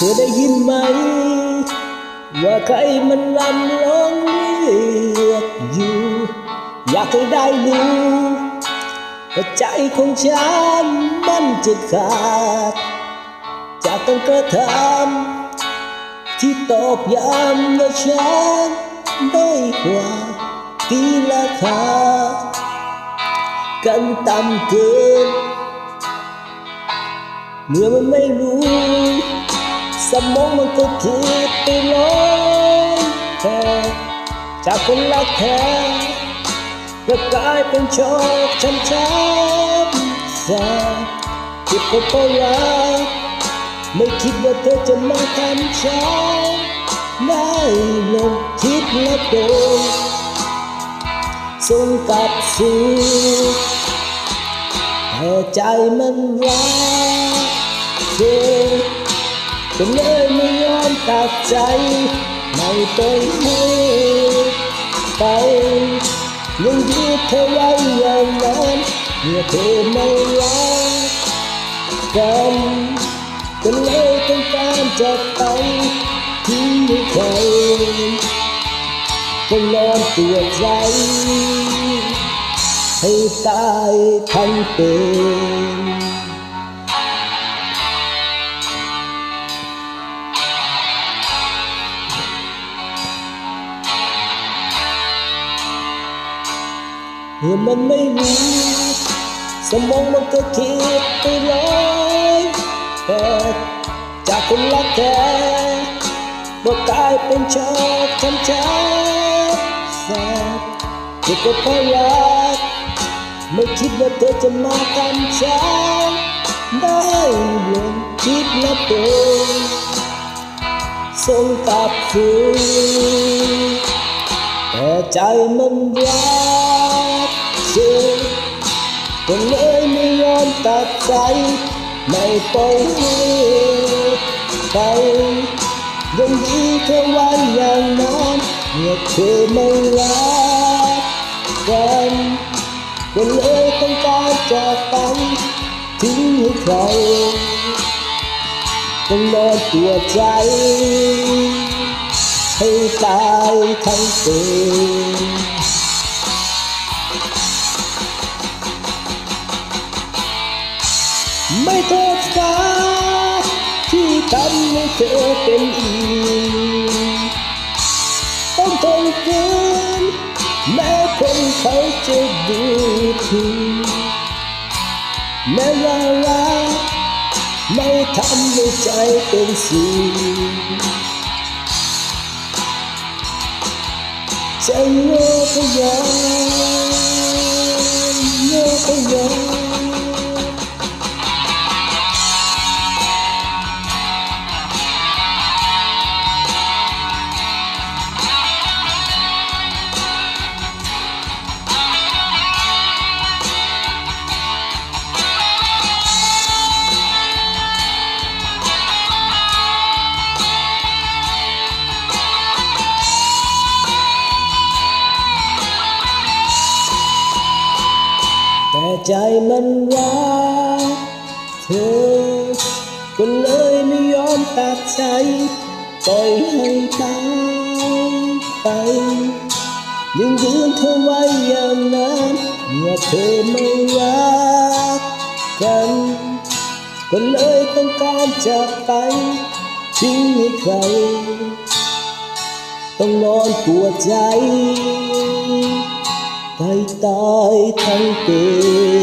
ธอได้ยินไหม ว่าใครมันลำลงเลือกอยู่ อยากให้ได้รู้ว่าใจของฉันมันจะขาด จากการกระทำที่ตอกย้ำว่าฉันได้อยกว่าตีราคากันต่ำเกินเมื่อมันไม่รู้ สมองมันก็คิดไปลอยแค่จากคนรักแท้ก็กลายเป็นโชคช้ำช้ำแสบที่พบเพราะรักไม่คิดว่าเธอจะมาทำฉันได้ลงคิดและโดนส่งกลับสู่แต่ใจมันรักเธอ ก็เลยไม่ยอมตัดใจ ไม่ไปให้ไปยังยืดเธอไว้อย่างนั้นเมื่อเธอไม่รักกันก็เลยต้องการจะไปทิ้งให้ใครต้องนอนตัวใจให้ตายทั้งเป็น เมื่อมันไม่รู้สมองมันก็คิดไปลอยแต่จากคนรักแท้ก็กลายเป็นชอบช้ำช้ำแสบเจ็บก็เพราะรักไม่คิดว่าเธอจะมาทำฉันได้ลงคิดและเป็นส่งกลับคืนแต่ใจมันรัก เธอก็เลยไม่ยอมตัดใจ ไม่ปล่อยให้ไปยังยื้อเธอไว้อย่างนั้นเมื่อเธอไม่รักกันก็เลยต้องการจากไปทิ้งให้ใครต้องนอนตัวใจ ให้ตายทั้งเป็น ไม่โทษฟ้าที่ทำให้เธอเป็นอีต้องทนฝืนแม้คนเขาจะดูถูกแม้ว่ารักไม่ทำให้ใจเป็นสุขฉันโง่ก็ยอมโง่ก็ยอม ใจมันรักเธอ ก็เลยไม่ยอมตัดใจปล่อยให้ตายไปยังยืนเธอไว้อย่างนั้นเมื่อเธอไม่รักกันก็เลยต้องการจากไปทิ้งให้ใคร ต้องนอนปวดใจ ตายตายทั้งเป็น